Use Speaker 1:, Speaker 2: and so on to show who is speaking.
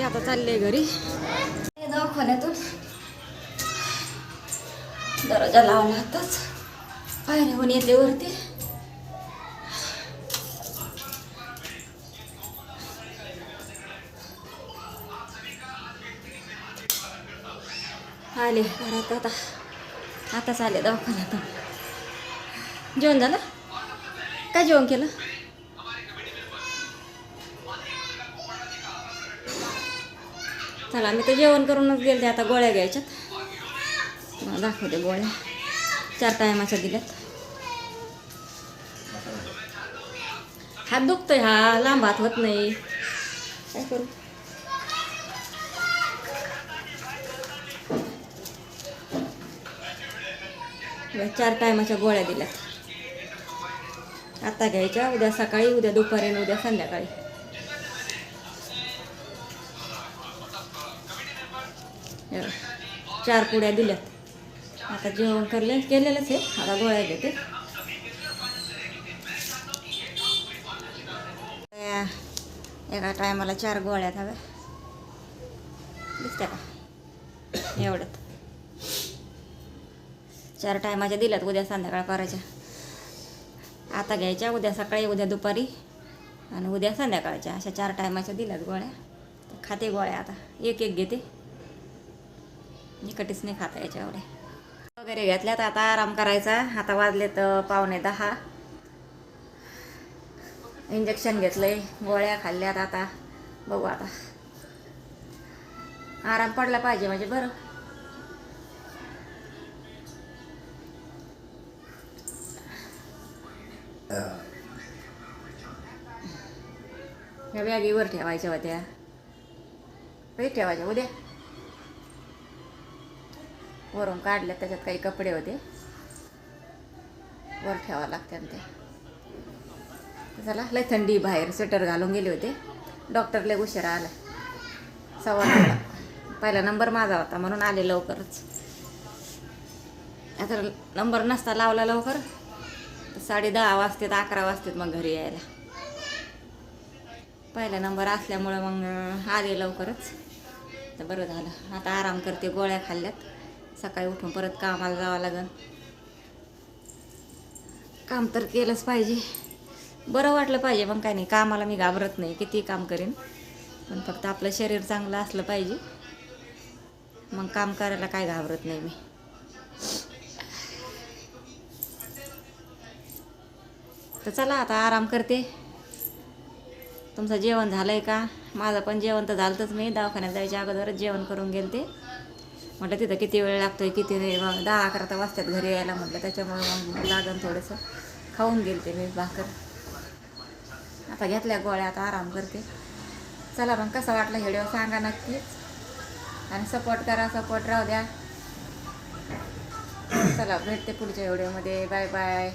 Speaker 1: करते आता चालले घरी. दवाखान्यातून दरवाजा लावला आताच. पायऱ्याहून येते वरती. आले घरात आता. आताच आले दवाखान्यातून. जेवण झालं? काय जेवण केलं? चला मी तर जेवण करूनच गेले आता गोळ्या घ्यायच्यात. दाखवते गोळ्या. चार टायमाच्या दिल्यात. हात दुखतोय हा लांब हात होत नाही. काय करू? चार टायमाच्या गोळ्या दिल्यात. आता घ्यायच्या उद्या सकाळी उद्या दुपारी उद्या संध्याकाळी. चार पुड्या दिल्यात. आता जेवण करले केलेलंच आहे आता गोळ्या घेते. एका टायमाला चार गोळ्यात हव्या. दिसत्या का? एवढ्यात. चार टायमाच्या दिल्यात उद्या संध्याकाळ करायच्या. आता घ्यायच्या उद्या सकाळी उद्या दुपारी आणि उद्या संध्याकाळच्या. अशा चार टायमाच्या दिल्यात गोळ्या. खाते गोळ्या आता. एक एक घेते. निकटीच नाही खाता याच्या एवढे वगैरे घेतल्यात आता आराम करायचा. आता वाजले तर पावणे दहा. इंजेक्शन घेतलंय. गोळ्या खाल्ल्यात आता. बघू आता. आराम पडला पाहिजे म्हणजे बरं. ह्या बॅगीवर ठेवायच्या होत्या. ठेवायच्या. उद्या. वरून काढल्या त्याच्यात काही कपडे होते. वर ठेवावं लागते ते. चला लय थंडी बाहेर स्वेटर घालून गेले होते. डॉक्टर लय उशिरा आला सव्वा पहिला नंबर माझा होता म्हणून आले लवकरच. आता नंबर नसता लावला लवकर. साडे दहा वाजतात अकरा वाजतात मग घरी यायला. पहिला नंबर असल्यामुळं मग आले लवकरच. तर बरं झालं. आता आराम करते गोळ्या खाल्ल्यात. सकाळी उठून परत कामाला जावं लागेल काम तर केलंच पाहिजे. बरं वाटलं पाहिजे मग काय नाही. कामाला मी घाबरत नाही. किती काम करेन. पण फक्त आपलं शरीर चांगलं असलं पाहिजे. मग काम करायला काय घाबरत नाही मी. तर चला आता आराम करते. तुमचं जेवण झालं आहे का? माझं पण जेवण तर झालंच मी. दवाखान्यात जायच्या अगोदरच जेवण करून गेलते. ते म्हटलं तिथं किती वेळ लागतो आहे किती नाही मग दहा अकरा तर वाजतात घरी यायला म्हटलं त्याच्यामुळे मग लागन थोडंसं. खाऊन गेले ते मी भाकर. आता घेतल्या गोळ्या आता आराम करते. चला मग कसं वाटलं व्हिडिओ सांगा नक्कीच. आणि सपोर्ट करा सपोर्ट राहू द्या. चला भेटते पुढच्या व्हिडिओमध्ये. Bye bye